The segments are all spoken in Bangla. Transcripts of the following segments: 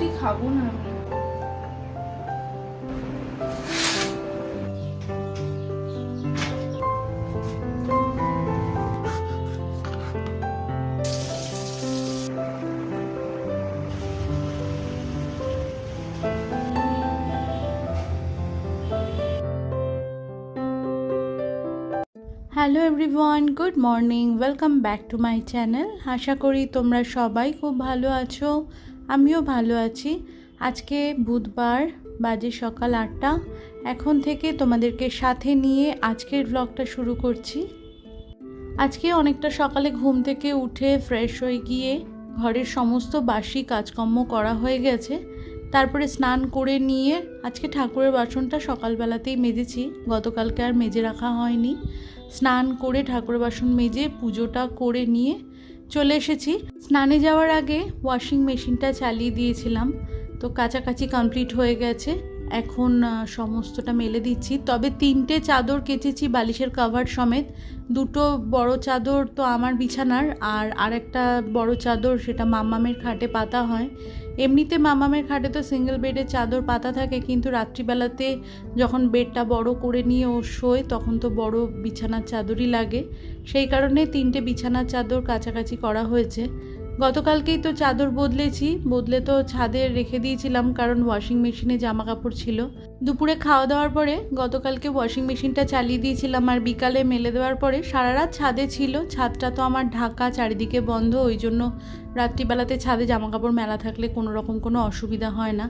রুটি খাব না আমি। Hello everyone good morning welcome back to my channel আশা করি তোমরা সবাই খুব ভালো আছো। আমিও ভালো আছি। আজকে বুধবার বাজে সকাল আটটা। এখন থেকে তোমাদেরকে সাথে নিয়ে আজকের ব্লগটা শুরু করছি। আজকে অনেকটা সকালে ঘুম থেকে উঠে ফ্রেশ হয়ে গিয়ে ঘরের সমস্ত বাসি কাজকর্ম করা হয়ে গেছে। তারপরে স্নান করে নিয়ে আজকে ঠাকুরের বাসনটা সকালবেলাতেই মেজেছি। গতকালকে আর মেজে রাখা হয়নি। স্নান করে ঠাকুরের বাসন মেজে পুজোটা করে নিয়ে চলে এসেছি। স্নানে যাওয়ার আগে ওয়াশিং মেশিনটা চালিয়ে দিয়েছিলাম। তো কাছাকাছি কমপ্লিট হয়ে গেছে। এখন সমস্তটা মেলে দিচ্ছি। তবে তিনটে চাদর কেচেছি, বালিশের কভার সমেত। দুটো বড় চাদর তো আমার বিছানার, আর আরেকটা বড় চাদর সেটা মাম্মামের খাটে পাতা হয়। এমনিতে মামামের খাটে তো সিঙ্গেল বেডের চাদর পাতা থাকে, কিন্তু রাত্রিবেলাতে যখন বেডটা বড় করে নিয়ে ও শোয়, তখন তো বড় বিছানার চাদরই লাগে। সেই কারণে তিনটে বিছানার চাদর কাছাকাছি করা হয়েছে। গতকালকেই তো চাদর বদলেছি, বদলে তো ছাদে রেখে দিয়েছিলাম কারণ ওয়াশিং মেশিনে জামা কাপড় ছিল। দুপুরে খাওয়া দাওয়ার পরে গতকালকে ওয়াশিং মেশিনটা চালিয়ে দিয়েছিলাম আর বিকালে মেলে দেওয়ার পরে সারা রাত ছাদে ছিল, ছাদটা তো আমার ঢাকা চারিদিকে বন্ধ, ওই জন্য রাত্রিবেলাতে ছাদে জামা কাপড় মেলা থাকলে কোনো রকম কোনো অসুবিধা হয় না।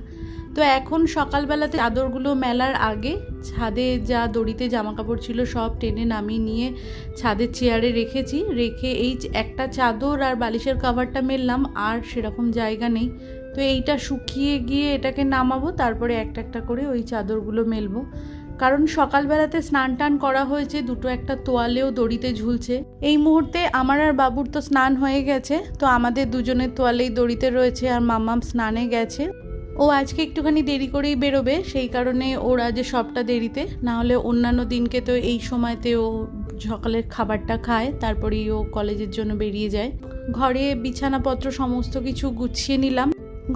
তো এখন সকালবেলাতে চাদরগুলো মেলার আগে ছাদে যা দড়িতে জামা কাপড় ছিল সব টেনে নামিয়ে নিয়ে ছাদের চেয়ারে রেখেছি। রেখে এই একটা চাদর আর বালিশের কাভারটা মেললাম, আর সেরকম জায়গা নেই। তো এইটা শুকিয়ে গিয়ে এটাকে নামাবো, তারপরে একটা একটা করে ওই চাদরগুলো মেলবো। কারণ সকালবেলাতে স্নান টান করা হয়েছে, দুটো একটা তোয়ালেও দড়িতে ঝুলছে। এই মুহূর্তে আমার আর বাবুর তো স্নান হয়ে গেছে, তো আমাদের দুজনের তোয়ালেই দড়িতে রয়েছে, আর মাম্মাম স্নানে গেছে। ও আজকে একটুখানি দেরি করেই বেরোবে, সেই কারণে ওরা যে সবটা দেরিতে, না হলে অন্যান্য দিনকে তো এই সময়তে ও সকালের খাবারটা খায়, তারপরেই ও কলেজের জন্য বেরিয়ে যায়। ঘরে বিছানাপত্র সমস্ত কিছু গুছিয়ে নিলাম।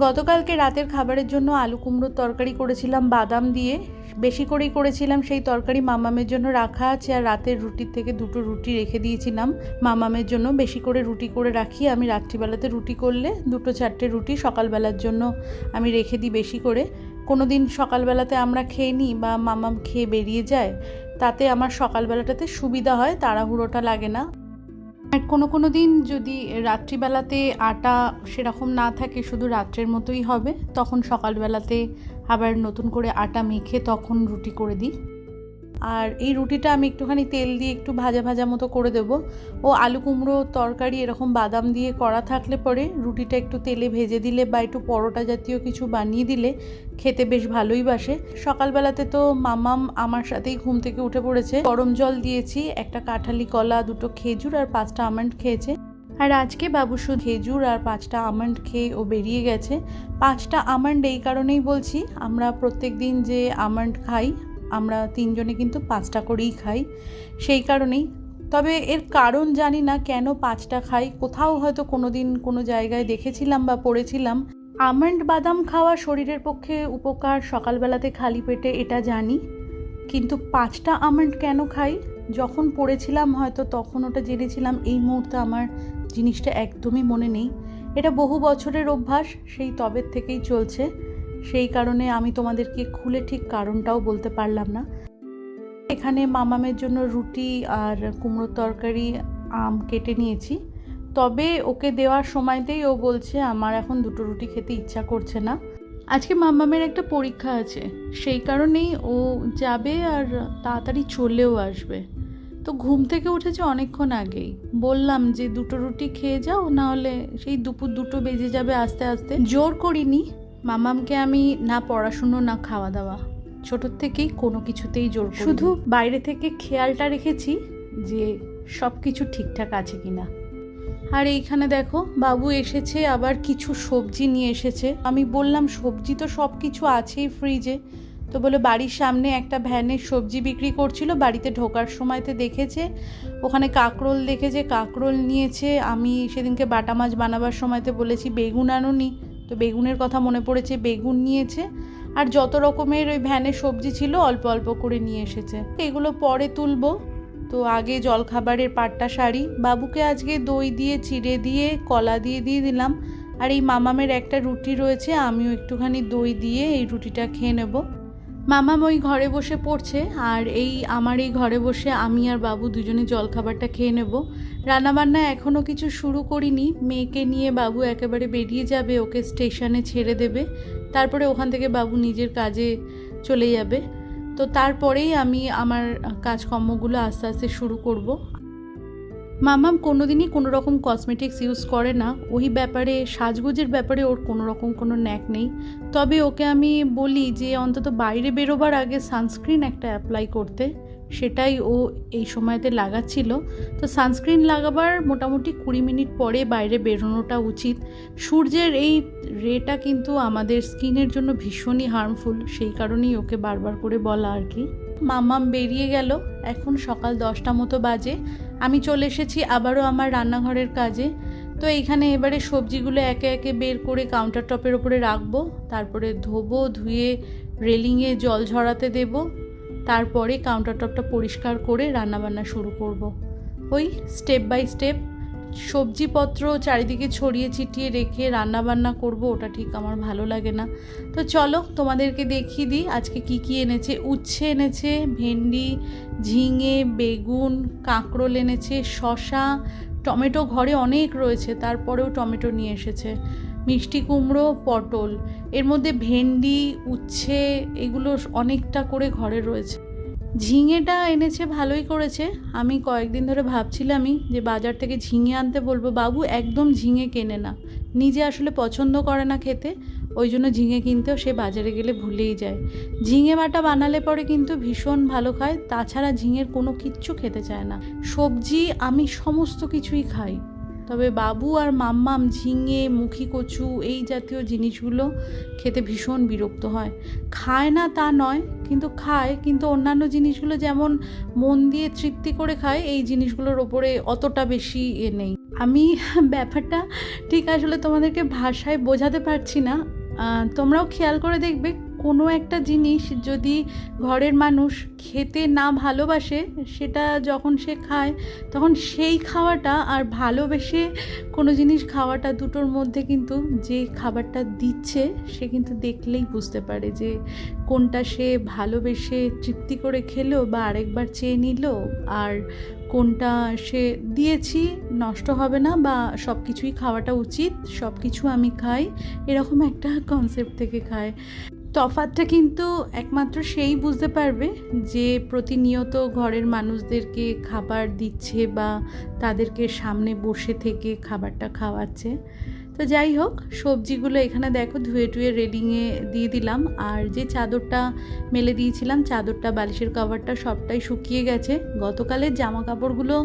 গতকালকে রাতের খাবারের জন্য আলু কুমড়োর তরকারি করেছিলাম, বাদাম দিয়ে। বেশি করেই করেছিলাম, সেই তরকারি মামামের জন্য রাখা আছে আর রাতের রুটির থেকে দুটো রুটি রেখে দিয়েছিলাম। মামামের জন্য বেশি করে রুটি করে রাখি, আমি রাত্রিবেলাতে রুটি করলে দুটো চারটে রুটি সকালবেলার জন্য আমি রেখে দিই বেশি করে। কোনো দিন সকালবেলাতে আমরা খেয়ে নিই বা মামাম খেয়ে বেরিয়ে যায়, তাতে আমার সকালবেলাটাতে সুবিধা হয়, তাড়াহুড়োটা লাগে না। আর কোনো কোনো দিন যদি রাত্রিবেলাতে আটা সেরকম না থাকে, শুধু রাত্রের মতোই হবে, তখন সকালবেলাতে আবার নতুন করে আটা মেখে তখন রুটি করে দিই। আর এই রুটিটা আমি একটুখানি তেল দিয়ে একটু ভাজা ভাজা মতো করে দেব। ও আলু কুমড়ো তরকারি এরকম বাদাম দিয়ে করা থাকলে পরে রুটিটা একটু তেলে ভেজে দিলে বা একটু পরোটা জাতীয় কিছু বানিয়ে দিলে খেতে বেশ ভালোই বাসে। সকালবেলাতে তো মামাম আমার সাথেই ঘুম থেকে উঠে পড়েছে। গরম জল দিয়েছি, একটা কাঁঠালি, কলা, দুটো খেজুর আর পাঁচটা আমন্ড খেয়েছে। আর আজকে বাবু শুধু খেজুর আর পাঁচটা আমন্ড খেয়ে ও বেরিয়ে গেছে। পাঁচটা আমন্ড এই কারণেই বলছি, আমরা প্রত্যেক দিন যে আমন্ড খাই আমরা তিনজনে কিন্তু পাঁচটা করেই খাই, সেই কারণেই। তবে এর কারণ জানি না কেন পাঁচটা খাই, কোথাও হয়তো কোনো দিন কোনো জায়গায় দেখেছিলাম বা পড়েছিলাম। আমন্ড বাদাম খাওয়া শরীরের পক্ষে উপকার, সকালবেলাতে খালি পেটে এটা জানি। কিন্তু পাঁচটা আমন্ড কেন খাই? যখন পড়েছিলাম হয়তো তখন ওটা জেনেছিলাম, এই মুহূর্তে আমার জিনিসটা একদমই মনে নেই। এটা বহু বছরের অভ্যাস, সেই তবের থেকেই চলছে। সেই কারণে আমি তোমাদেরকে খুলে ঠিক কারণটাও বলতে পারলাম না। এখানে মামামের জন্য রুটি আর কুমড়োর তরকারি, আম কেটে নিয়েছি। তবে ওকে দেওয়ার সময়তেই ও বলছে, আমার এখন দুটো রুটি খেতে ইচ্ছা করছে না। আজকে মামামের একটা পরীক্ষা আছে। সেই কারণেই ও যাবে আর তাড়াতাড়ি চলেও আসবে। তো ঘুম থেকে উঠেছে অনেকক্ষণ আগেই। বললাম যে, দুটো রুটি খেয়ে যাও, না হলে সেই দুপুর দুটো বেজে যাবে আস্তে আস্তে। জোর করিনি। মামামকে আমি না পড়াশুনো না খাওয়া দাওয়া ছোটোর থেকেই কোনো কিছুতেই জোর শুধু বাইরে থেকে খেয়ালটা রেখেছি যে সব কিছু ঠিকঠাক আছে কি না আর এইখানে দেখো বাবু এসেছে আবার কিছু সবজি নিয়ে এসেছে। আমি বললাম সবজি তো সব কিছু আছেই ফ্রিজে তো বলে বাড়ির সামনে একটা ভ্যানে সবজি বিক্রি করছিল বাড়িতে ঢোকার সময়তে দেখেছে। ওখানে কাকরোল দেখেছে কাকরোল নিয়েছে। আমি সেদিনকে বাটা মাছ বানাবার সময়তে বলেছি বেগুন আনুনি। তো বেগুনের কথা মনে পড়েছে, বেগুন নিয়েছে। আর যত রকমের ওই ভ্যানে সবজি ছিল, অল্প অল্প করে নিয়ে এসেছে। এগুলো পরে তুলবো। তো আগে জলখাবারের পাট্টা শাড়ি, বাবুকে আজকে দই দিয়ে, চিড়ে দিয়ে, কলা দিয়ে দিয়ে দিলাম। আর এই মামামের একটা রুটি রয়েছে, আমিও একটুখানি দই দিয়ে এই রুটিটা খেয়ে নেব। মামাম ওই ঘরে বসে পড়ছে আর এই আমার এই ঘরে বসে আমি আর বাবু দুজনে জলখাবারটা খেয়ে নেব। রান্নাবান্না এখনও কিছু শুরু করিনি। মেয়েকে নিয়ে বাবু একেবারে বেরিয়ে যাবে, ওকে স্টেশনে ছেড়ে দেবে। তারপরে ওখান থেকে বাবু নিজের কাজে চলে যাবে। তো তারপরেই আমি আমার কাজকর্মগুলো আস্তে আস্তে শুরু করব। মামাম কোনোদিনই কোনো রকম কসমেটিক্স ইউজ করে না। ওই ব্যাপারে, সাজগোজের ব্যাপারে ওর কোনো রকম কোনো ন্যাক নেই। তবে ওকে আমি বলি যে, অন্তত বাইরে বেরোবার আগে সানস্ক্রিন একটা অ্যাপ্লাই করতে। সেটাই ও এই সময়তে লাগাচ্ছিল। তো সানস্ক্রিন লাগাবার মোটামুটি কুড়ি মিনিট পরে বাইরে বেরোনোটা উচিত। সূর্যের এই রেটা কিন্তু আমাদের স্কিনের জন্য ভীষণই হার্মফুল সেই কারণেই ওকে বারবার করে বলা আর কি। মাম্মাম বেরিয়ে গেল। এখন সকাল দশটা মতো বাজে। আমি চলে এসেছি আবারও আমার রান্নাঘরের কাজে। তো এইখানে এবারে সবজিগুলো একে একে বের করে কাউন্টার টপের ওপরে রাখব। তারপরে ধোবো, ধুয়ে, রেলিংয়ে জল ঝরাতে দেবো। তারপরে কাউন্টার টপটা পরিষ্কার করে রান্নাবান্না শুরু করব। ওই স্টেপ বাই স্টেপ সবজিপত্র চারিদিকে ছড়িয়ে ছিটিয়ে রেখে রান্না বান্না করব, ওটা ঠিক আমার ভালো লাগে না। তো চলো তোমাদেরকে দেখিয়ে দিই আজকে কি কি এনেছে। উচ্ছে এনেছে, ভেন্ডি, ঝিঙে, বেগুন, কাঁকরোল এনেছে শশা টমেটো ঘরে অনেক রয়েছে, তারপরেও টমেটো নিয়ে এসেছে। মিষ্টি কুমড়ো, পটল, এর মধ্যে ভেন্ডি, উচ্ছে, এগুলো অনেকটা করে ঘরে রয়েছে। ঝিঙেটা এনেছে, ভালোই করেছে। আমি কয়েকদিন ধরে ভাবছিলামই যে বাজার থেকে ঝিঙে আনতে বলব। বাবু একদম ঝিঙে কেনে না। নিজে আসলে পছন্দ করে না খেতে, ওই জন্য ঝিঙে কিনতেও সে বাজারে গেলে ভুলেই যায়। ঝিঙে বাটা বানালে পরে কিন্তু ভীষণ ভালো খায়, তাছাড়া ঝিঙের কোনো কিচ্ছু খেতে চায় না। সবজি, আমি সমস্ত কিছুই খাই। তবে বাবু আর মাম্মাম ঝিঙে মুখি কচু এই জাতীয় জিনিসগুলো খেতে ভীষণ বিরক্ত হয়। খায় না তা নয়, কিন্তু খায়, কিন্তু অন্যান্য জিনিসগুলো যেমন মন দিয়ে তৃপ্তি করে খায়, এই জিনিসগুলোর ওপরে অতটা বেশি এ নেই। আমি ব্যাপারটা ঠিক আসলে তোমাদেরকে ভাষায় বোঝাতে পারছি না। তোমরাও খেয়াল করে দেখবে, কোনো একটা জিনিস যদি ঘরের মানুষ খেতে না ভালোবাসে, সেটা যখন সে খায়, তখন সেই খাওয়াটা আর ভালোবেসে কোনো জিনিস খাওয়াটা দুটোর মধ্যে কিন্তু যে খাবারটা দিচ্ছে, সে কিন্তু দেখলেই বুঝতে পারে যে কোনটা সে ভালোবেসে তৃপ্তি করে খেলো বা আরেকবার চেয়ে নিল, আর কোনটা সে দিয়েছি নষ্ট হবে না বা সব কিছুই খাওয়াটা উচিত সব কিছু আমি খাই, এরকম একটা কনসেপ্ট থেকে খায়। তফাতটা কিন্তু একমাত্র সেই বুঝতে পারবে যে প্রতিনিয়ত ঘরের মানুষদেরকে খাবার দিচ্ছে বা তাদেরকে সামনে বসে থেকে খাবারটা খাওয়াচ্ছে। তো যাই হোক, সবজিগুলো এখানে দেখো ধুয়ে টুয়ে রেডিংয়ে দিয়ে দিলাম। আর যে চাদরটা মেলে দিয়েছিলাম, চাদরটা, বালিশের কাভারটা সবটাই শুকিয়ে গেছে। গতকালের জামা কাপড়গুলো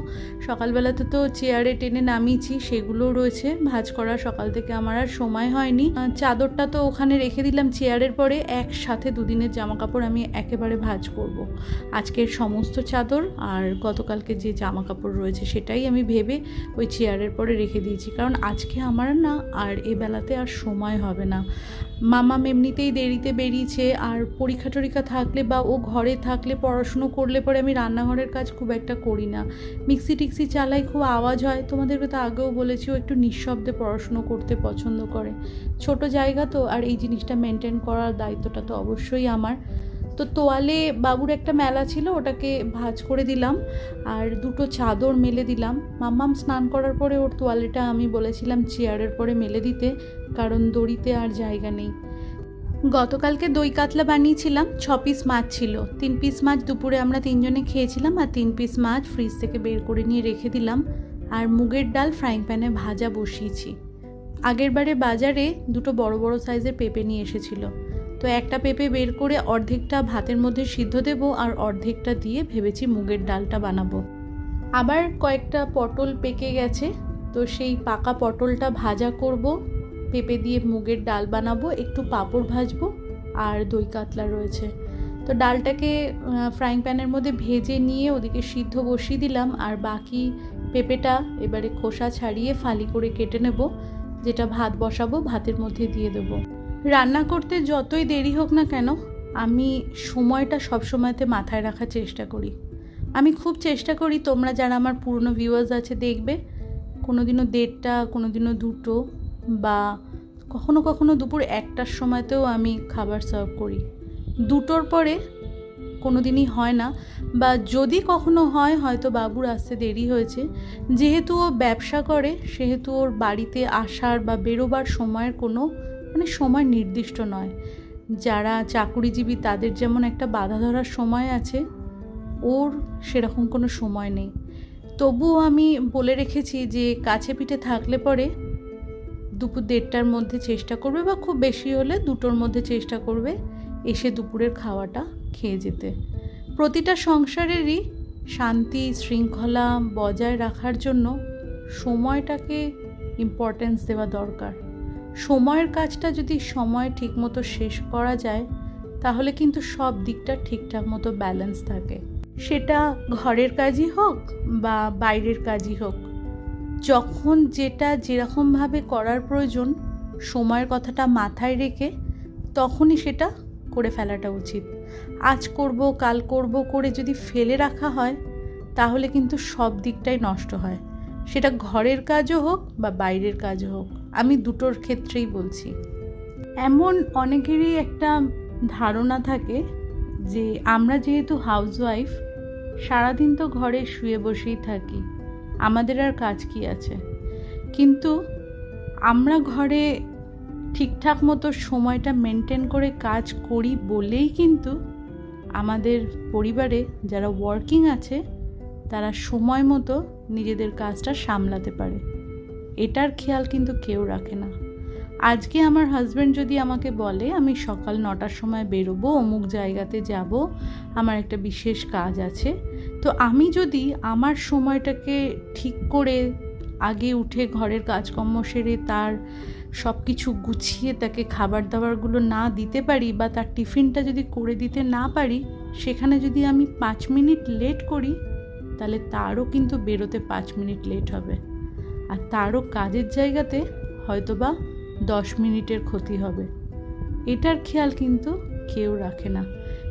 সকালবেলাতে তো চেয়ারে টেনে নামিয়েছি সেগুলোও রয়েছে। ভাজ করা সকাল থেকে আমার আর সময় হয়নি। চাদরটা তো ওখানে রেখে দিলাম চেয়ারের পরে। একসাথে দুদিনের জামা কাপড় আমি একেবারে ভাজ করব। আজকের সমস্ত চাদর আর গতকালকে যে জামা কাপড় রয়েছে সেটাই আমি ভেবে ওই চেয়ারের পরে রেখে দিয়েছি। কারণ আজকে আমার না আর এ বেলাতে আর সময় হবে না। মামাম এমনিতেই দেরিতে বেরিয়েছে আর পরীক্ষা টরীক্ষা থাকলে বা ও ঘরে থাকলে, পড়াশুনো করলে পরে আমি রান্নাঘরের কাজ খুব একটা করি না। মিক্সি টিক্সি চালাই খুব আওয়াজ হয়, তোমাদেরকে তো আগেও বলেছি ও একটু নিঃশব্দে পড়াশুনো করতে পছন্দ করে। ছোট জায়গা তো, আর এই জিনিসটা মেনটেন করার দায়িত্বটা তো অবশ্যই আমার। তো তোয়ালে বাবুর একটা মেলা ছিল, ওটাকে ভাজ করে দিলাম আর দুটো চাদর মেলে দিলাম। মাম্মাম স্নান করার পরে ওর তোয়ালেটা আমি বলেছিলাম চেয়ারের পরে মেলে দিতে, কারণ দড়িতে আর জায়গা নেই। গতকালকে দই কাতলা বানিয়েছিলাম, ছ পিস মাছ ছিল। তিন পিস মাছ দুপুরে আমরা তিনজনে খেয়েছিলাম আর তিন পিস মাছ ফ্রিজ থেকে বের করে নিয়ে রেখে দিলাম আর মুগের ডাল ফ্রাইং প্যানে ভাজা বসিয়েছি। আগের বারে বাজারে দুটো বড় বড় সাইজের পেঁপে নিয়ে এসেছিল। তো একটা পেঁপে বের করে অর্ধেকটা ভাতের মধ্যে সিদ্ধ দেবো আর অর্ধেকটা দিয়ে ভেবেছি মুগের ডালটা বানাবো। আবার কয়েকটা পটল পেকে গেছে, তো সেই পাকা পটলটা ভাজা করব। পেঁপে দিয়ে মুগের ডাল বানাবো, একটু পাঁপড় ভাজবো আর দই কাতলা রয়েছে। তো ডালটাকে ফ্রাইং প্যানের মধ্যে ভেজে নিয়ে ওদিকে সিদ্ধ বসিয়ে দিলাম আর বাকি পেঁপেটা এবারে খোসা ছাড়িয়ে ফালি করে কেটে নেব, যেটা ভাত বসাবো, ভাতের মধ্যে দিয়ে দেবো। রান্না করতে যতই দেরি হোক না কেন, আমি সময়টা সবসময়তে মাথায় রাখার চেষ্টা করি। আমি খুব চেষ্টা করি তোমরা যারা আমার পুরনো ভিউয়ার্স আছে দেখবে কোনো দিনও দেড়টা কোনো দিনও দুটো বা কখনো কখনো দুপুর একটার সময়তেও আমি খাবার সার্ভ করি। দুটোর পরে কোনো দিনই হয় না বা যদি কখনো হয়, হয়তো বাবুর আসতে দেরি হয়েছে। যেহেতু ও ব্যবসা করে, সেহেতু ওর বাড়িতে আসার বা বেরোবার সময়ের কোনো মানে সময় নির্দিষ্ট নয়। যারা চাকুরিজীবী তাদের যেমন একটা বাধা ধরার সময় আছে, ওর সেরকম কোনো সময় নেই। তবুও আমি বলে রেখেছি যে কাছে পিঠে থাকলে পরে দুপুর দেড়টার মধ্যে চেষ্টা করবে বা খুব বেশি হলে দুটোর মধ্যে চেষ্টা করবে এসে দুপুরের খাওয়াটা খেয়ে যেতে। প্রতিটা সংসারেরই শান্তি, শৃঙ্খলা বজায় রাখার জন্য সময়টাকে ইম্পর্টেন্স দেওয়া দরকার। সময়ের কাজটা যদি সময় ঠিকমতো শেষ করা যায়, তাহলে কিন্তু সব দিকটা ঠিকঠাক মতো ব্যালেন্স থাকে। সেটা ঘরের কাজই হোক বা বাইরের কাজই হোক, যখন যেটা যেরকমভাবে করার প্রয়োজন, সময়ের কথাটা মাথায় রেখে তখনই সেটা করে ফেলাটা উচিত। আজ করব, কাল করব করে যদি ফেলে রাখা হয়, তাহলে কিন্তু সব দিকটাই নষ্ট হয়। সেটা ঘরের কাজও হোক বা বাইরের কাজও হোক। আমি দুটোর ক্ষেত্রেই বলছি। এমন অনেকেরই একটা ধারণা থাকে যে আমরা যেহেতু হাউসওয়াইফ, সারাদিন তো ঘরে শুয়ে বসেই থাকি, আমাদের আর কাজ কি আছে? কিন্তু আমরা ঘরে ঠিকঠাক মতো সময়টা মেনটেন করে কাজ করি বলেই কিন্তু আমাদের পরিবারে যারা ওয়ার্কিং আছে, তারা সময় মতো নিজেদের কাজটা সামলাতে পারে। এটার খেয়াল কিন্তু কেউ রাখে না। আজকে আমার হাজব্যান্ড যদি আমাকে বলে, আমি সকাল নটার সময় বেরোবো, অমুক জায়গাতে যাব, আমার একটা বিশেষ কাজ আছে। তো আমি যদি আমার সময়টাকে ঠিক করে আগে উঠে ঘরের কাজকর্ম সেরে তার সব কিছু গুছিয়ে তাকে খাবার দাবারগুলো না দিতে পারি বা তার টিফিনটা যদি করে দিতে না পারি, সেখানে যদি আমি পাঁচ মিনিট লেট করি, তাহলে তারও কিন্তু বেরোতে পাঁচ মিনিট লেট হবে। আর তারও কাজের জায়গাতে হয়তোবা দশ মিনিটের ক্ষতি হবে। এটার খেয়াল কিন্তু কেউ রাখে না।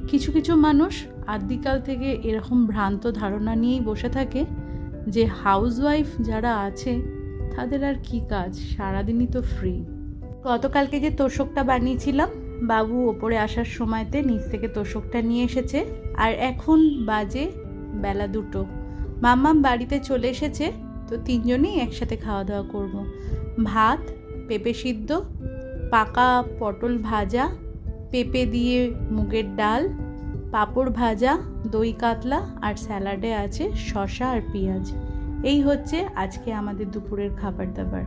কিছু কিছু মানুষ আদিকাল থেকে এরকম ভ্রান্ত ধারণা নিয়েই বসে থাকে যে হাউসওয়াইফ যারা আছে, তাদের আর কি কাজ? সারাদিনই তো ফ্রি। গতকালকে যে তোষকটা বানিয়েছিলাম, বাবু ওপরে আসার সময়তে নিচ থেকে তোষকটা নিয়ে এসেছে আর এখন বাজে বেলা দুটো। মাম্মাম বাড়িতে চলে এসেছে তো তিনজনেই একসাথে খাওয়া দাওয়া করব। ভাত, পেঁপে সিদ্ধ, পাকা পটল ভাজা, পেঁপে দিয়ে মুগের ডাল, পাঁপড় ভাজা, দই কাতলা আর স্যালাডে আছে শসা আর পেঁয়াজ। এই হচ্ছে আজকে আমাদের দুপুরের খাবার দাবার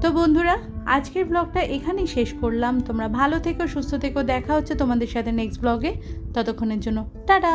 তো বন্ধুরা, আজকের ব্লগটা এখানেই শেষ করলাম। তোমরা ভালো থেকো, সুস্থ থেকো। দেখা হচ্ছে তোমাদের সাথে নেক্সট ব্লগে। ততক্ষণের জন্য টাটা!